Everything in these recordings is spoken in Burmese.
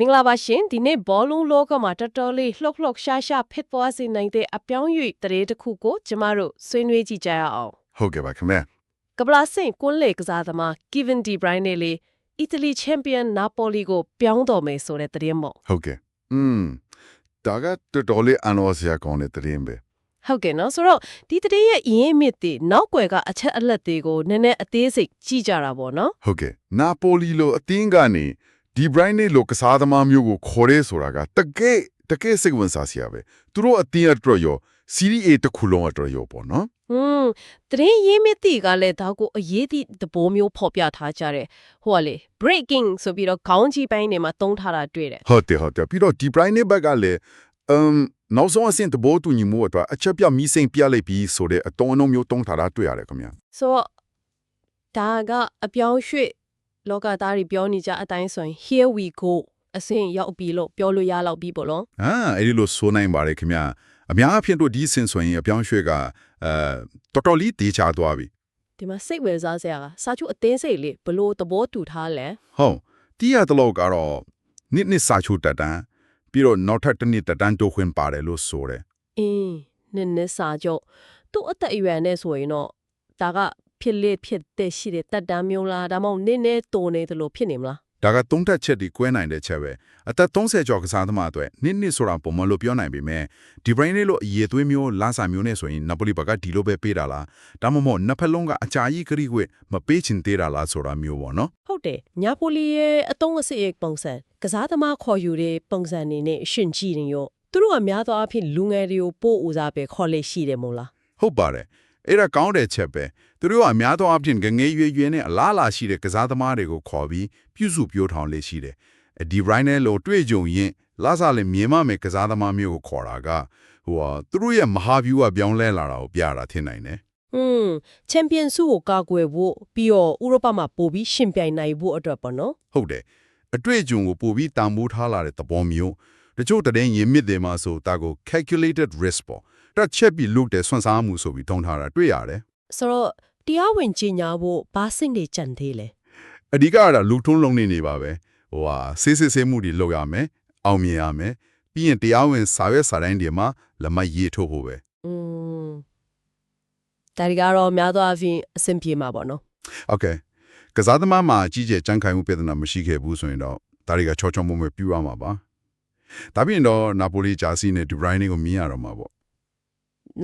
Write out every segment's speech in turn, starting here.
မင်္ဂလာပါရှင်ဒီနေ့ဘောလုံးလောကမှာတော်တော်လေးလှုပ်လှုပ်ရှားရှားဖြစ်သွားစေနိုင်တဲ့အပြောင်းအရွေ့တရေတစ်ခုကိုကျမတို့ဆွေးနွေးကြည့်ကြရအောင်ဟုတ်ကဲ့ပါခင်ဗျာကပလာဆင့်ကွန်းလေကစားသမား Kevin De Bruyne နဲ့လေအီတလီချန်ပီယံနာပိုလီကိုပြောင်းတော်မယ်ဆိုတဲ့သတင်းပေါ့ဟုတ်ကဲ့อืมဒါကတော်တော်လေးအန်လောစရာကောင်းတဲ့သတင်းပဲဟုတ်ကဲ့နော်ဆိုတော့ဒီသတင်းရဲ့အရင်းအမြစ်တွေနောက်ွယ်ကအချက်အလက်တွေကိုနည်းနည်းအသေးစိတ်ကြည့်ကြတာပေါ့နော်ဟုတ်ကဲ့နာပိုလီလိုအသင်းကနေ ဒီဘရိုင်းနေလိုကစားသမားမျိုးကိုခေါ်ရဲဆိုတာကတကယ်တကယ်စိတ်ဝင်စားစရာပဲသူတို့အသင်းအတွက်ရောစီးရီး A တစ်ခုလုံးအတွက်ရောပေါ့နော်ဟွန်းသတင်းရင်းမြစ်တွေကလည်းဒါကိုအရေးသည့်သဘောမျိုးဖော်ပြထားကြတယ်ဟိုကလေ breaking ဆိုပြီးတော့ခေါင်းကြီးပိုင်းတွေမှာသုံးထားတာတွေ့တယ်ဟုတ်တယ်ဟုတ်တယ်ပြီးတော့ဒီဘရိုင်းနေဘက်ကလည်းအမ်နောက်ဆုံးအဆင့်တဘောတူညီမှုအတွက်အချက်ပြမီးစိမ်ပြလိုက်ပြီးဆိုတဲ့အတုံးအနှုံးမျိုးတုံးထားတာတွေ့ရတယ်ခင်ဗျာဆိုတော့ဒါကအပြောင်းရွှေ့ လောကသားတွေပြောနေကြအတိုင်းဆိုရင် here we go အဆင့်ရောက်ပြီလို့ပြောလို့ရလောက်ပြီပေါ့နော်အာအဲ့ဒီလိုဆိုနိုင်ပါတယ်ခင်ဗျာအများအဖြစ်တို့ဒီစင်ဆိုရင်အပြောင်းရွှေ့ကအဲတော်တော်လေးတေးချသွားပြီဒီမှာစိတ်ဝင်စားစရာကစာချုပ်အသေးစိတ်လေးဘလို့သဘောတူထားလဲဟုတ်တီးရတဲ့လောက်ကတော့နစ်နစ်စာချုပ်တက်တန်းပြီးတော့နောက်ထပ်တစ်နှစ်တက်တန်းတိုးခွင့်ပါတယ်လို့ဆိုတယ်အင်းနည်းနည်းစာချုပ်သူ့အသက်အရွယ်နဲ့ဆိုရင်တော့ဒါက ဖြစ်လေဖြစ်တဲ့ရှိတဲ့တက်တမ်းမျိုးလားဒါမှမဟုတ်နည်းနည်းတိုနေတယ်လို့ဖြစ်နေမလားဒါကသုံးထက်ချက်ဒီကွဲနိုင်တဲ့ချက်ပဲအသက်30ကျော်ကစားသမားအတွက်နစ်နစ်ဆိုတာပုံမလို့ပြောနိုင်ပေမဲ့ဒီဘရိုင်းလေးလို့အရေးသွေးမျိုးလာစာမျိုးနဲ့ဆိုရင်နပိုလီဘက်ကဒီလိုပဲပေးတာလားဒါမှမဟုတ်နှစ်ဖက်လုံးကအကြာကြီးခရီးခွေမပေးချင်သေးတာလားဆိုတာမျိုးပေါ့နော်ဟုတ်တယ်ညာပိုလီရဲ့အတုံးအစစ်ရဲ့ပုံစံကစားသမားခေါ်ယူတဲ့ပုံစံနေနဲ့ရှင်ကြည့်နေရောသူတို့ကများသောအားဖြင့်လူငယ်တွေကိုပို့ဦးစားပဲခေါ်လေရှိတယ်မို့လားဟုတ်ပါတယ် အဲ့ဒါကောင်းတဲ့ချက်ပဲသူတို့ကအများသောအားဖြင့်ငငယ်ရွယ်ရွယ်နဲ့အလားအလာရှိတဲ့ကစားသမားတွေကိုခေါ်ပြီးပြုစုပြောထောင်လေးရှိတယ်ဒီဘရိုင်းနဲ့လို့တွေ့ကြုံရင်လာစားလည်းမြင်မမယ်ကစားသမားမျိုးကိုခေါ်တာကဟိုဟာသူတို့ရဲ့မဟာဗျူဟာပြောင်းလဲလာတာကိုပြတာထင်နိုင်တယ်อืมချန်ပီယံဆုကိုကာကွယ်ဖို့ပြီးတော့ဥရောပမှာပို့ပြီးရှင်ပြိုင်နိုင်ဖို့အတွက်ပေါ့နော်ဟုတ်တယ်အတွေ့အကြုံကိုပို့ပြီးတန်ဖိုးထားလာတဲ့သဘောမျိုးတချို့တည်းရင်မြစ်တယ်မှာဆိုတာကို calculated risk ပေါ့ တက်ချက်ပြီးလုပ်တဲ့ဆွမ်းစားမှုဆိုပြီးတုံထားတာတွေ့ရတယ်။ဆိုတော့တရားဝင်ကြီးညာဖို့ဘာစိတ်တွေကြံသေးလဲ။အဓိကကတော့လူထုံးလုံးနေနေပါပဲ။ဟိုဟာဆေးဆေးဆေးမှုတွေလုပ်ရမယ်။အောင်မြင်ရမယ်။ပြီးရင်တရားဝင်စာရွက်စာတမ်းတွေမှာလက်မှတ်ရေးထိုးဖို့ပဲ။อืมဒါရီကတော့များသောအားဖြင့်အဆင်ပြေမှာပေါ့နော်။ Okay ကစားသမားမှာအကြီးကျယ်ကြံ့ခိုင်မှုပြဿနာမရှိခဲ့ဘူးဆိုရင်တော့ဒါတွေကချောချောမွမွပြူရမှာပါ။ဒါပြင်တော့နာပိုလီဂျာစီနဲ့ဒီဘရိုင်းကိုမြင်ရတော့မှာပေါ့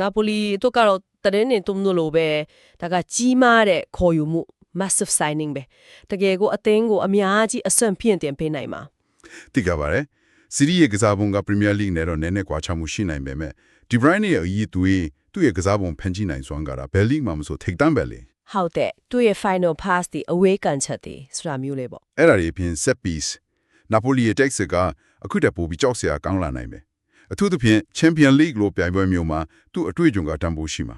နာပိုလီတို့ကတော့တရင်နေတုံးလို့ပဲဒါကကြီးမားတဲ့ခေါ်ယူမှု massive signing ပဲတကယ်ကိုအသင်းကိုအများကြီးအဆွန့်ဖြင့်တင်ပေးနိုင်မှာသိကြပါတယ်စီးရီးရဲ့ကစားပုံကပရီးမီးယားလိနဲ့တော့နည်းနည်းကွာခြားမှုရှိနိုင်ပေမဲ့ဒီဘရိုင်းရဲ့အရေးသွေးသူ့ရဲ့ကစားပုံဖန်ကြည့်နိုင်စွမ်းကတာဘယ်လိမှာမဆိုထိတ်တန့်ပဲလေဟုတ်တဲ့သူ့ရဲ့ final pass ဒီ away ကန်ချက်တွေဆိုတာမျိုးလေးပေါ့အဲ့ဒါတွေအပြင် set piece နာပိုလီရဲ့ text ကအခုတည်းပိုပြီးကြောက်စရာကောင်းလာနိုင်မယ် အထူးသဖြင့် Champion League လို့ပြိုင်ပွဲမျိုးမှာသူ့အတွေ့အကြုံကတန်ဖိုးရှိမှာ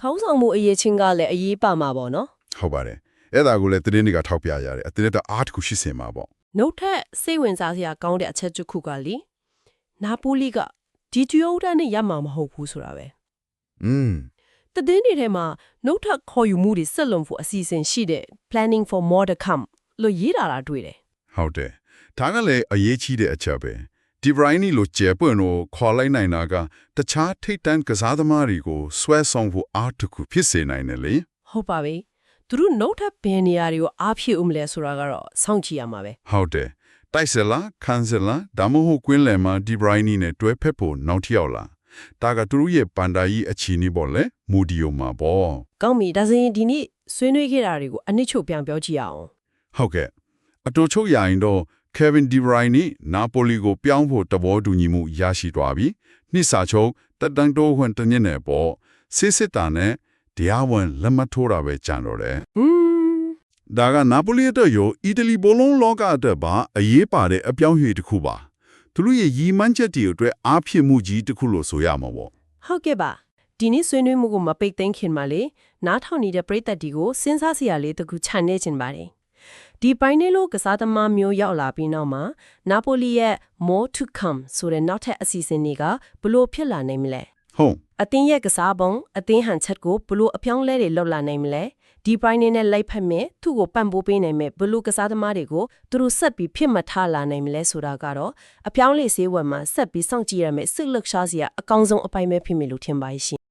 ခေါင်းဆောင်မှုအရေးချင်းကလည်းအရေးပါမှာပေါ့နော်ဟုတ်ပါတယ်အဲ့ဒါကိုလည်းသတင်းတွေကထောက်ပြရတယ်အတင်းတော့အားတစ်ခုရှိစင်မှာပေါ့နှုတ်ထက်စိတ်ဝင်စားစရာကောင်းတဲ့အချက်တစ်ခုကလीနာပိုလီကဒီတူယိုတန်နဲ့ရမှာမဟုတ်ဘူးဆိုတာပဲอืมတည်င်းတွေထဲမှာနှုတ်ထက်ခေါ်ယူမှုတွေဆက်လုံဖို့အစီအစဉ်ရှိတဲ့ planning for more to come လို့ရေးတာတာတွေ့တယ်ဟုတ်တယ်ဒါကလည်းအရေးကြီးတဲ့အချက်ပဲ ဒီဘရိုင်းနီလိုကျဲပွင့်ကိုခေါ်လိုက်နိုင်တာကတခြားထိတ်တန့်ကစားသမားတွေကိုဆွဲဆောင်ဖို့အားတစ်ခုဖြစ်စေနိုင်တယ်လေဟုတ်ပါပြီသူတို့နှုတ်ထက်ဘယ်နေရာတွေကိုအားဖြည့်ဦးမလဲဆိုတာကတော့စောင့်ကြည့်ရမှာပဲဟုတ်တယ်တိုက်စလာခန်းစလာဒါမှမဟုတ်ကွင်းလယ်မှာဒီဘရိုင်းနီနဲ့တွဲဖက်ဖို့နောက်တစ်ယောက်လာဒါကသူတို့ရဲ့ပန်ဒါကြီးအချီနီပေါ့လေမူဒီယိုမှာပေါ့ကောင်းပြီဒါဆိုရင်ဒီနေ့ဆွေးနွေးခဲ့တာတွေကိုအနစ်ချုပ်ပြန်ပြောကြည့်အောင်ဟုတ်ကဲ့အတူချုပ်ရရင်တော့ Kevin De Bruyne နီနာပိုလီကိုပြောင်းဖို့တဘောတူညီမှုရရှိသွားပြီနှစ်စာချုပ်တက်တန်းတိုးခွင့်တစ်နှစ်နဲ့ပေါ့စစ်စစ်တာနဲ့တရားဝင်လက်မှတ်ထိုးတာပဲကြံတော့တယ်อืมဒါကနာပိုလီအတွက်ရောအီတလီဘောလုံးလောကအတွက်ပါအရေးပါတဲ့အပြောင်းရွှေ့တစ်ခုပါသူတို့ရဲ့ရည်မှန်းချက်တွေအတွက်အားဖြစ်မှုကြီးတစ်ခုလို့ဆိုရမှာပေါ့ဟုတ်ကဲ့ပါဒီနေ့ဆွေးနွေးမှုကိုမပိတ်သိမ်းခင်မှာလေနားထောင်နေတဲ့ပရိသတ်ဒီကိုစဉ်းစားစရာလေးတစ်ခုခြံနေခြင်းပါတယ် ဒီပိုင်းနေလို့ကစားသမားမျိုးရောက်လာပြီးနောက်မှာနာပိုလီရဲ့ more to come ဆိုတဲ့နောက်ထပ်အစီအစဉ်တွေကဘလို့ဖြစ်လာနိုင်မလဲဟုတ်အသင်းရဲ့ကစားပုံအသင်းဟန်ချက်ကိုဘလို့အပြောင်းလဲတွေလောက်လာနိုင်မလဲဒီ Prime နဲ့လိုက်ဖက်မဲ့သူ့ကိုပံ့ပိုးပေးနိုင်မဲ့ဘလူးကစားသမားတွေကိုသူတို့ဆက်ပြီးဖြစ်မထားလာနိုင်မလဲဆိုတာကတော့အပြောင်းအလဲဈေးဝယ်မှာဆက်ပြီးစောင့်ကြည့်ရမယ့်စစ်လှုပ်ရှားစရာအကောင်းဆုံးအပိုင်းပဲဖြစ်မယ်လို့ထင်ပါရဲ့ရှင်